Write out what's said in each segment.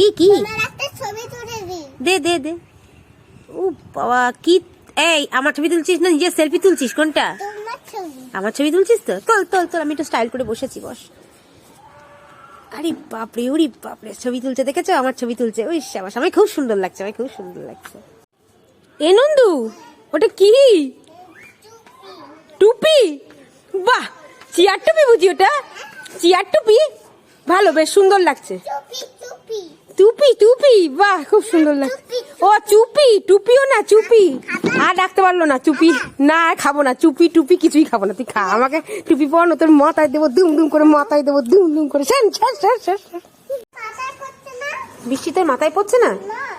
কি কি? দে দে দে। ও বাবা কি? এই আমার ছবি তুলছিস না? নিজের সেলফি তুলছিস? কোনটা? আমার ছবি তুলছিস তো? তোল তোল তোল আমি একটু স্টাইল করে বসেছি বস। আরে বাপরে ওরে বাপরে ছবি তুলছে দেখেছ? আমার ছবি তুলছে। ওই সাবাস আমায় খুব সুন্দর লাগছে আমায় খুব সুন্দর লাগছে। এ নন্দু ওটা কি? টুপি? বাহ চিয়ার টুপি বুঝি ওটা? চিয়ার টুপি? ভালো বেশ সুন্দর লাগছে। টুপি টুপি বাহ খুব সুন্দর লাগছে। ও চুপি টুপিও না চুপি। আর ডাকতে পারল না চুপি। না খাব না চুপি টুপি কিছুই খাব না। তুই খা আমাকে টুপি পরানো তোর মাথায় দেবো দুম দুম করে মাথায় দেবো দুম দুম করে। শ্যান শ্যান শ্যান শ্যান শ্যান। পাতা করছে না? বৃষ্টি তোর মাথায় পড়ছে না?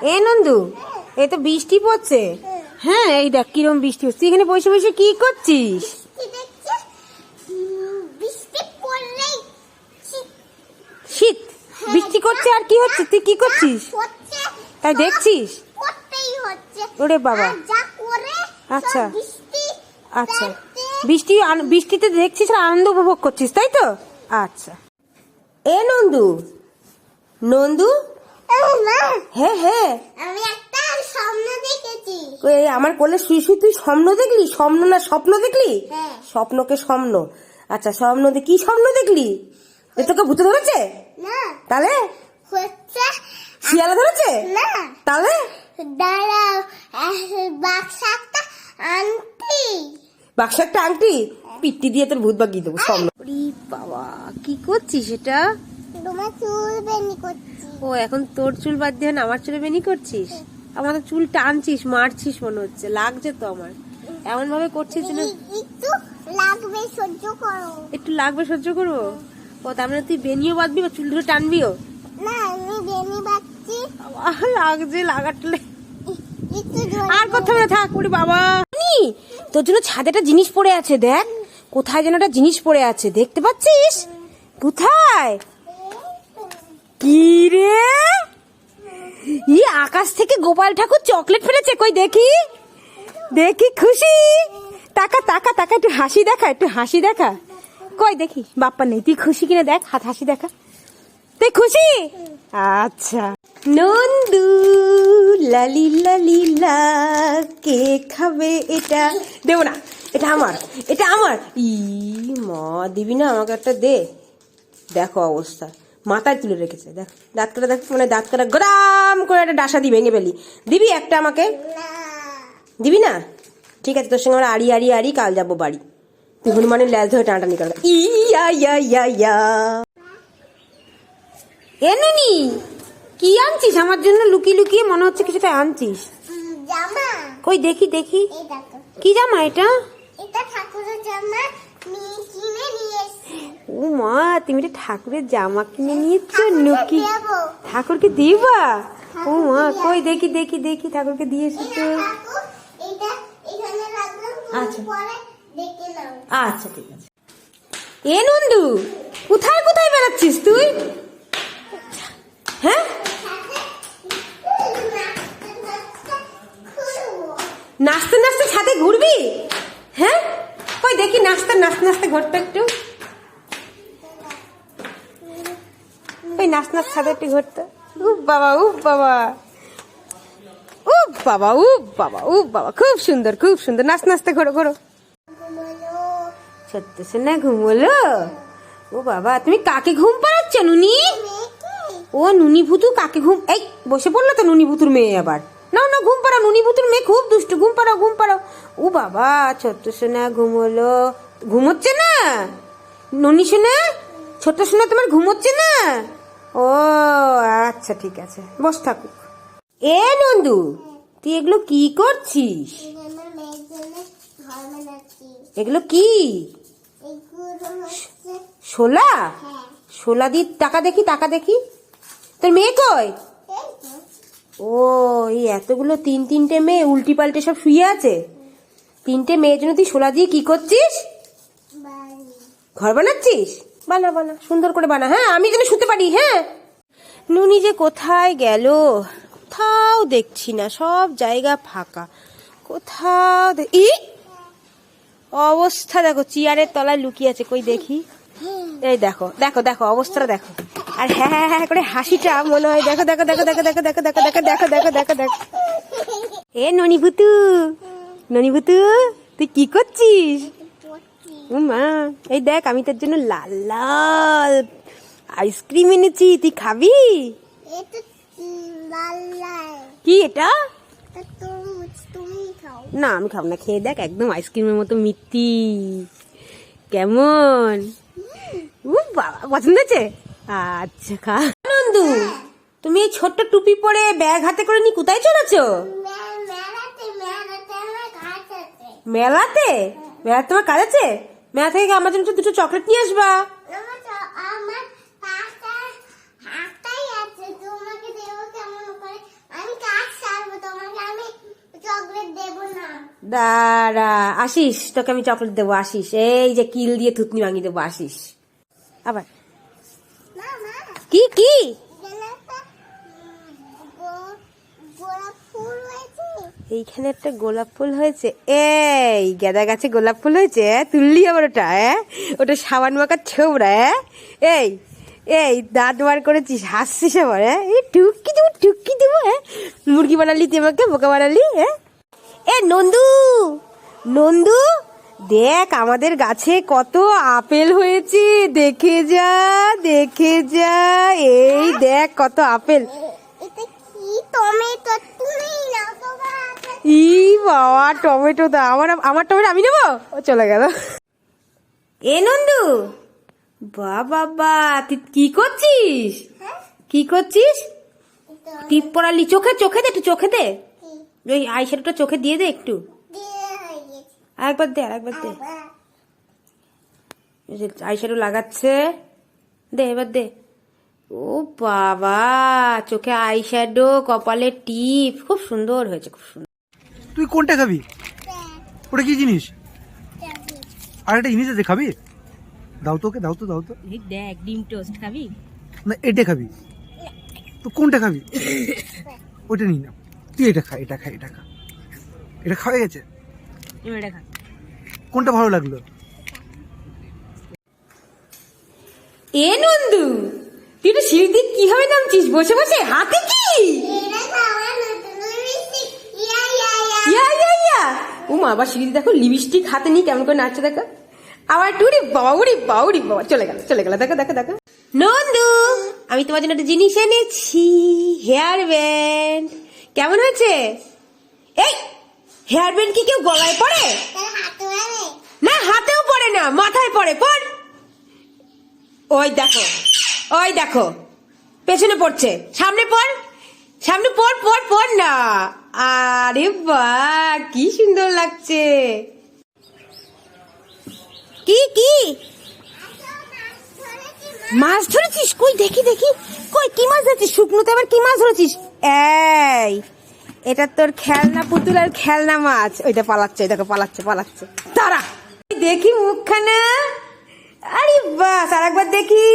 এ নন্দু এ তো বৃষ্টি পড়ছে। হ্যাঁ। এই দেখ কিরম বৃষ্টি হচ্ছে। এখানে বসে বসে কি করছিস কি দেখছে উম, বৃষ্টি পড়লেই শীত শীত বৃষ্টি করছে আর কি হচ্ছে? তুই কি করছিস? তাই দেখছিস? ওরে বাবা। আচ্ছা। আচ্ছা। বৃষ্টি বৃষ্টিতে দেখছিস আর আনন্দ উপভোগ করছিস তাই তো? আচ্ছা। এ নন্দু। নন্দু? হ্যাঁ হ্যাঁ। আমি একটা স্বপ্ন দেখেছি। আমার কোলে শুই শুই তুই স্বপ্ন দেখলি? স্বপ্ন না স্বপ্ন দেখলি? হ্যাঁ। স্বপ্নকে স্বপ্ন। আচ্ছা স্বপ্ন কি স্বপ্ন দেখলি? এ তোকে ভূতে ধরেছে? না। তাহলে? হচ্ছে শিয়ালে ধরেছে? না। তাহলে? দাঁড়াও বাক্স একটা আনতি বাক্স একটা আংটি পিট্টি দিয়ে তোর ভূত বাগিয়ে দেবো স্বপ্ন বাবা কি করছিস এটা? তোমার চুল বেনি করছি। ও এখন তোর চুল বাদ দিয়ে না আমার চুলে বেনি করছিস? আমার তো চুল টানছিস মারছিস মনে হচ্ছে লাগছে তো আমার। এমন ভাবে করছিস না একটু লাগবে সহ্য করো। একটু লাগবে সহ্য করব? ও তার মানে তুই বেনিও বাঁধবি বা চুল ধরে টানবিও? না আমি বেনি লাগছে লাগাটলে। আর কোথাও না থাক ওরে বাবা। তোর জন্য ছাদে একটা জিনিস পড়ে আছে দেখ। কোথায় যেন একটা জিনিস পড়ে আছে দেখতে পাচ্ছিস? কোথায়? কি রে? ই আকাশ থেকে গোপাল ঠাকুর চকলেট ফেলেছে কই দেখি? দেখি খুশি? তাকা তাকা তাকা একটু হাসি দেখা একটু হাসি দেখা। কই দেখি বাপ্পা নেই। তুই খুশি কিনা দেখ হাত হাসি দেখা। তুই খুশি? আচ্ছা। নন্দু লালি লালি কে খাবে এটা? দেবো না এটা আমার এটা আমার। ই মা দিবি না আমাকে একটা দে। দেখো অবস্থা মাথায় তুলে রেখেছে দেখ। দাঁত কাটা দেখ মানে দাঁত কাটা গদাম করে একটা ডাসা দি ভেঙে ফেলি। দিবি একটা আমাকে? দিবি না? ঠিক আছে তোর সঙ্গে আমরা আড়ি আড়ি আড়ি কাল যাব বাড়ি। হনুমানের ল্যাজ ধরে টানাটানি করবে ইয়া ইয়া ইয়া ইয়া এ নুনি কি আনছিস? আমার জন্য লুকিয়ে লুকিয়ে মনে হচ্ছে কিছুটা আনছিস। জামা। কই দেখি দেখি। কি জামা এটা? এটা ঠাকুরের জামা নিয়ে কিনে নিয়ে এসেছি। ও মা তুমি এটা ঠাকুরের জামা কিনে নিয়েছো নুকি। ঠাকুরকে দিবা? ও মা কই দেখি দেখি দেখি ঠাকুরকে দিয়ে এসেছ। আচ্ছা। আচ্ছা ঠিক আছে। এ নন্দু, কোথায় কোথায় বেড়াচ্ছিস তুই? হ্যাঁ? নাচতে নাচতে ছাদে ঘুরবি? হ্যাঁ? কই, দেখি নাচতে নাচতে নাচতে ঘুরতে একটু। ওই নাচ নাচ ছাদে একটু ঘুরতে। উফ বাবা উফ বাবা। উফ বাবা উফ বাবা উফ বাবা। খুব সুন্দর খুব সুন্দর। নাচ, নাচতে ঘোরো ঘোরো। সত্যি সে ঘুমোলো? ও বাবা তুমি কাকে ঘুম পাড়াচ্ছ নুনি? ও নুনি ভুতু কাকে ঘুম এই বসে পড়ল তো নুনি ভুতুর মেয়ে আবার। না না ঘুম পাড়াও নুনি ভুতুর মেয়ে খুব দুষ্টু ঘুম পাড়াও ঘুম পাড়াও। ও বাবা ছোট্ট সোনা ঘুমোলো। ঘুমোচ্ছে না? নুনি সোনা ছোট্ট সোনা তোমার ঘুমোচ্ছে না? ও আচ্ছা ঠিক আছে বস থাকুক। এ নন্দু তুই এগুলো কি করছিস? এগুলো কি? শোলা? হ্যাঁ। শোলা দিয়ে টাকা দেখি টাকা দেখি। তোর মেয়ে কই? ও এই এতগুলো তিন তিনটে মেয়ে উল্টি পাল্টে সব শুয়ে আছে। তিনটে মেয়ের জন্য তুই শোলা দিয়ে কি করছিস? ঘর বানাচ্ছিস? বানা বানা সুন্দর করে বানা। হ্যাঁ আমি যেন শুতে পারি হ্যাঁ। নুনি যে কোথায় গেল? কোথাও দেখছি না সব জায়গা ফাঁকা। কোথাও দে- ই! অবস্থা দেখো চেয়ারের তলায় লুকিয়ে আছে কই দেখি এই দেখো দেখো দেখো অবস্থাটা দেখো আর হ্যাঁ হ্যাঁ হ্যাঁ করে হাসিটা মনে হয় দেখো দেখো দেখো দেখো দেখো দেখো দেখো দেখো দেখো দেখো দেখো দেখো এ ননিভূতু ননিভূতু তুই কি করছিস মা এই দেখ আমি তোর জন্য লাল লাল আইসক্রিম এনেছি তুই খাবি কি এটা না আমি খাব না। খেয়ে দেখ একদম আইসক্রিমের মতো মিষ্টি। কেমন? উ বাবা পছন্দ হয়েছে? আচ্ছা খা। নন্দু তুমি এই ছোট্ট টুপি পরে ব্যাগ হাতে করে নিয়ে কোথায় চলেছো? মেলাতে মেলা তোমার কাজ আছে? মেলা থেকে আমার জন্য দুটো চকলেট নিয়ে আসবা আমার চ- আমার পাশে হাতটাই আছে তোমাকে দেবো কেমন করে আমি কাজ সারবো তোমাকে আমি চকলেট দেবো না দাঁড়া, আসিস, তোকে আমি চকলেট দেবো, আসিস। এই যে কিল দিয়ে থুতনি ভাঙিয়ে দেবো, আসিস। আবার। কি কি? এইখানে একটা গোলাপ ফুল হয়েছে। এই, গেদা গাছে গোলাপ ফুল হয়েছে হ্যাঁ? তুললি আবার ওটা হ্যাঁ? ওটা সাবান মাখার ছোবড়া হ্যাঁ? এই এই, দাঁত বার করেছিস, হাসছিস আবার হ্যাঁ? এই টুকি দেবো টুকি দেবো হ্যাঁ? মুরগি বানালি তুই আমাকে বোকা বানালি হ্যাঁ? এ নন্দু! নন্দু দেখ আমাদের গাছে কত আপেল হয়েছে। দেখে যা দেখে যা। এই দেখ কত আপেল। ই বাবা টমেটো দা আমার আমার টমেটো আমি নেব? ও চলে গেল। এ নন্দু! বা বাবা তুই কি করছিস? হ্যাঁ? কি করছিস? টিপ পড়ালি। চোখে চোখে দে একটু চোখে দে। ওই আইশ্যাডোটা চোখে দিয়ে দে একটু। দিয়ে হয়ে গেছে। আরেকবার দে আরেকবার দে। আবার। আইশ্যাডো লাগাচ্ছে। দে এবার দে। ও বাবা চোখে আইশ্যাডো কপালে টিপ। খুব সুন্দর হয়েছে খুব সুন্দর। তুই কোনটা খাবি? ওটা কি জিনিস? আর একটা জিনিস আছে খাবি? দাও তো ওকে দাও তো দাও তো। দেখ ডিম টোস্ট খাবি? না এটা খাবি। তো কোনটা খাবি? ওটা নিই না তুই এটা খা এটা খা এটা খা। এটা খাওয়া গেছে? কোনটা ভালো লাগল? এ নন্দু তুই সিঁড়ি দিয়ে কীভাবে নামছিস? বসে বসে হাতে কি? এটা খাওয়া নতুন মিষ্টি ইয়া ইয়া ইয়া। ইয়া ইয়া ইয়া ও মা আবার সিঁড়ি দেখো লিপস্টিক হাতে নিয়ে কেমন করে নাচছে দেখো। আবার টুরি বাউরি বাউরি বাবা। চলে গেল চলে গেল। দেখো দেখো দেখো। নন্দু আমি তোমার জন্য একটা জিনিস এনেছি। Hair band. কেমন হয়েছে? এই হেয়ার ব্যান্ড কি কেউ গলায় মানে না হাতেও পড়ে না মাথায় পড়ে পড় ওই দেখো ওই দেখো পেছনে পড়ছে। সামনে পড় সামনে পড় পড় পড় না। আরে বা কি সুন্দর লাগছে। কি কি? মাছ ধরেছিস? কই দেখি দেখি। কই কি মাছ ধরেছিস? শুকনোতে আবার কি মাছ ধরেছিস? এই, এটা তোর খেলনা পুতুল আর খেলনা মাছ। ওইটা পালাচ্ছে দেখো পালাচ্ছে পালাচ্ছে। তারা দেখি মুখখানা। আরে বাস আর একবার দেখি।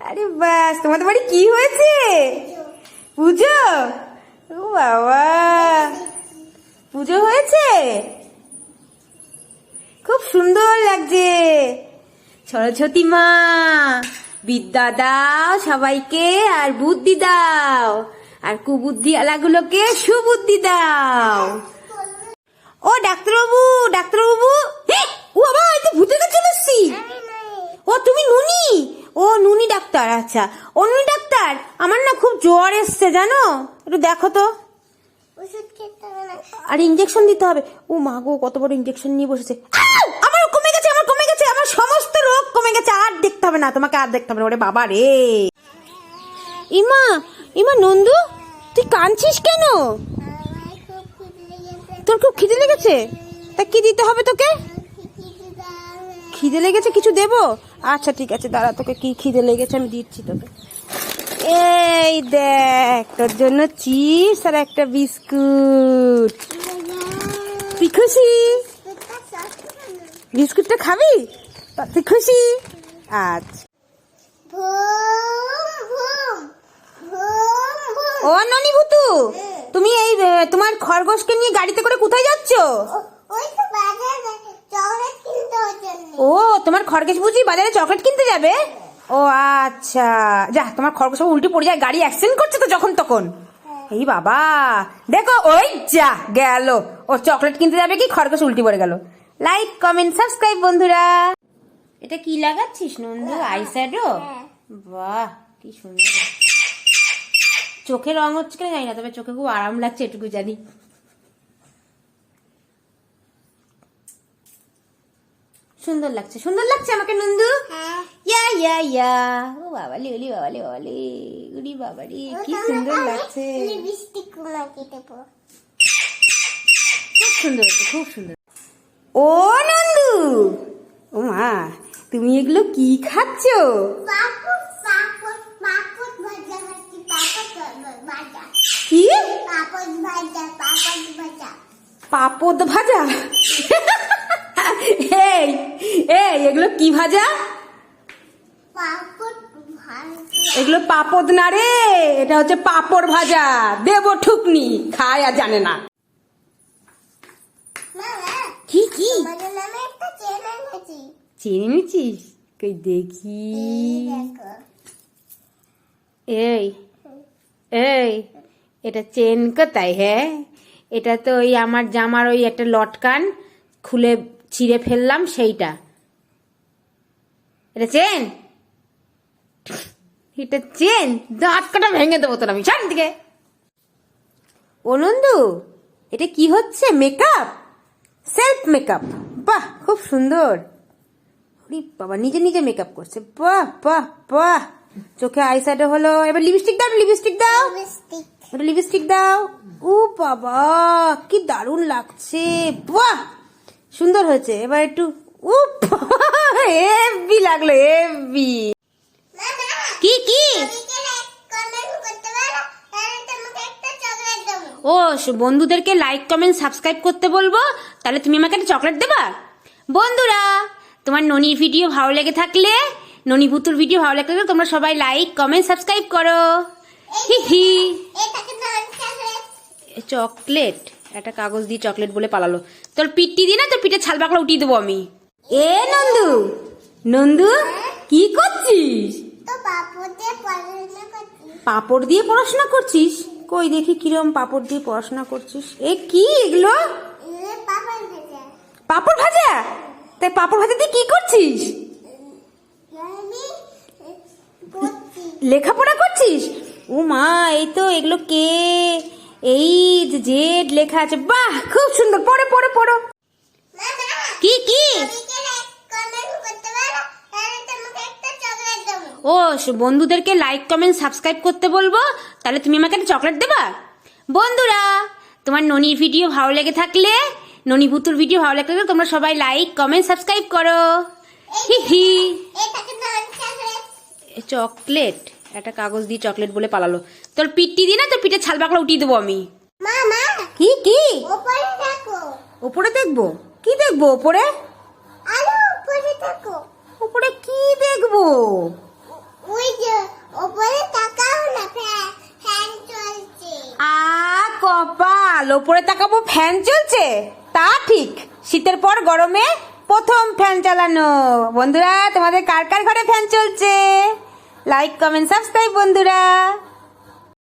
আরে বাস, তোমাদের বাড়ি কি হয়েছে? পুজো? ও বাবা। পুজো হয়েছে? খুব সুন্দর লাগছে। সরস্বতী মা, বিদ্যা দাও সবাইকে, আর বুদ্ধি দাও। আর কুবুদ্ধি আলাগুলোকে সুবুদ্ধি দাও। ও ডাক্তারবাবু ডাক্তারবাবু। ও বাবা এই তো ভূতের কাছে নাই ও তুমি নুনি? ও নুনি ডাক্তার আচ্ছা। ও নুনি ডাক্তার আমার না খুব জ্বর এসছে জানো? একটু দেখো তো। আর ইঞ্জেকশন দিতে হবে। ও মা গো কত বড় ইঞ্জেকশন নিয়ে বসেছে! আমার কমে গেছে আমার কমে গেছে আমার সমস্ত রোগ কমে গেছে আর দেখতে হবে না তোমাকে আর দেখতে হবে না। ওরে বাবা রে। ইমা ইমা নন্দু তুই কাঁদছিস কেন? তোর খুব খিদে লেগেছে? তা কি দিতে হবে তোকে? খিদে লেগেছে কিছু দেবো? আচ্ছা ঠিক আছে, দাঁড়া, তোকে কি খিদে লেগেছে আমি দিচ্ছি তোকে। এই দেখ, তোর জন্য চিপস আর একটা বিস্কুট। তুই খুশি? বিস্কুটটা খাবি? তুই খুশি? আচ্ছা। ও ননি ভুতু তুমি এই তোমার খরগোশকে নিয়ে গাড়িতে করে কোথায় যাচ্ছ? ও- তোমার খরগোশ বুঝি বাজারে চকলেট কিনতে যাবে? ও আচ্ছা। যা তোমার খরগোশ উল্টে পড়ে যায় গাড়ি অ্যাক্সিডেন্ট করছে তো যখন তখন। এই বাবা দেখো ওই যা গেল। ও চকলেট কিনতে যাবে কি খরগোশ উল্টে পড়ে গেল। লাইক কমেন্ট সাবস্ক্রাইব বন্ধুরা। এটা কি লাগাচ্ছিস নন্দু? আইশ্যাডো বাহ কি সুন্দর। চোখে রং হচ্ছে কিনা জানি না তবে চোখে খুব আরাম লাগছে এটুকু জানি। সুন্দর লাগছে সুন্দর লাগছে আমাকে নন্দু? ইয়া ইয়া ইয়া ও বাবালি ওলি বাবালি বাবালি। উরি বাবালি কি সুন্দর লাগছে। লিপস্টিক মাখিয়ে দেবো। খুব সুন্দর খুব সুন্দর। ও নন্দু! ও মা তুমি এগুলো কি খাচ্ছ পাপড় পাপড় পাপড় ভাজা খাচ্ছি পাপড় ভাজা কি পাপড় ভাজা পাপড় ভাজা পাপদ ভাজা? এই এই এগুলো কি ভাজা? এগুলো পাপদ না রে এটা হচ্ছে পাপড় ভাজা দেবো ঠুকনি খায় আর জানে না। কি কি? চিনে নিচ্ছিস কই দেখি। এই এই। এটা চেন কোথায় হ্যাঁ। এটা তো ওই আমার জামার ওই একটা লটকান, খুলে ছিঁড়ে ফেললাম সেইটা। এটা চেন? এটা চেন? দাঁত কাটা ভেঙে দেবো তোর আমি, ছাড় দিকে ও নন্দু, এটা কি হচ্ছে মেকআপ সেলফ মেকআপ বাহ, খুব সুন্দর। বাবা, নিজে নিজে মেকআপ করছে। বাহ বাহ বাহ। চোখে আইশ্যাডো হলো, এবার লিপস্টিক দাও লিপস্টিক দাও। লিপস্টিক একটা লিপস্টিক দাও। ও বাবা, কি দারুণ লাগছে। বাহ! সুন্দর হয়েছে। এবার একটু ও হেভি লাগল, হেভি। কি কি? ও, বন্ধুদেরকে লাইক কমেন্ট সাবস্ক্রাইব করতে বলব? তাহলে তুমি আমাকে একটা চকলেট দেবা? বন্ধুরা, তোমার ননির ভিডিও ভালো লেগে থাকলে, ননি পুতুর ভিডিও ভালো লেগে থাকলে তোমরা সবাই লাইক কমেন্ট সাবস্ক্রাইব করো। হি চকলেট। একটা কাগজ দিয়ে চকলেট বলে পালালো। তোর পিঠটি দিয়ে না তোর পিঠে ছাল পাকলা উঠিয়ে দেবো আমি। এ নন্দু নন্দু কি করছিস? পাপড় দিয়ে পড়াশোনা করছি পাপড় দিয়ে পড়াশোনা করছিস? কই দেখি কিরম পাপড় দিয়ে পড়াশোনা করছিস। এ কি এগুলো? পাপড় ভাজা। তাই পাপড় ভাজা দিয়ে কি করছিস? লেখাপড়া করছিস? ও মা এই তো এগুলো কে? এই জেড লেখা আছে বাহ খুব সুন্দর পড়ে পড়ে পড়ো। কি কি? ও বন্ধুদেরকে লাইক কমেন্ট সাবস্ক্রাইব করতে বলব? তাহলে তুমি আমাকে একটা চকলেট দেবা? বন্ধুরা তোমার ননির ভিডিও ভালো লেগে থাকলে ননি পুতুর ভিডিও ভালো লেগে থাকলে তোমরা সবাই লাইক কমেন্ট সাবস্ক্রাইব করো। হি হি। চকলেট। একটা কাগজ দিয়ে চকলেট বলে পালালো। তোর পিঠটি দিয়ে না তোর পিঠে ছাল পাকলা উঠিয়ে দেবো আমি। কি কি? ওপরে দেখব? কি দেখব ওপরে? ওপরে কি দেখব? ওই যে উপরে তাকাও না ফ্যান ফ্যান চলছে। আ কপাল। ওপরে তাকাবো ফ্যান চলছে? তা ঠিক। শীতের পর গরমে প্রথম ফ্যান চালানো। বন্ধুরা তোমাদের কার কার ঘরে ফ্যান চলছে? লাইক কমেন্ট সাবস্ক্রাইব বন্ধুরা।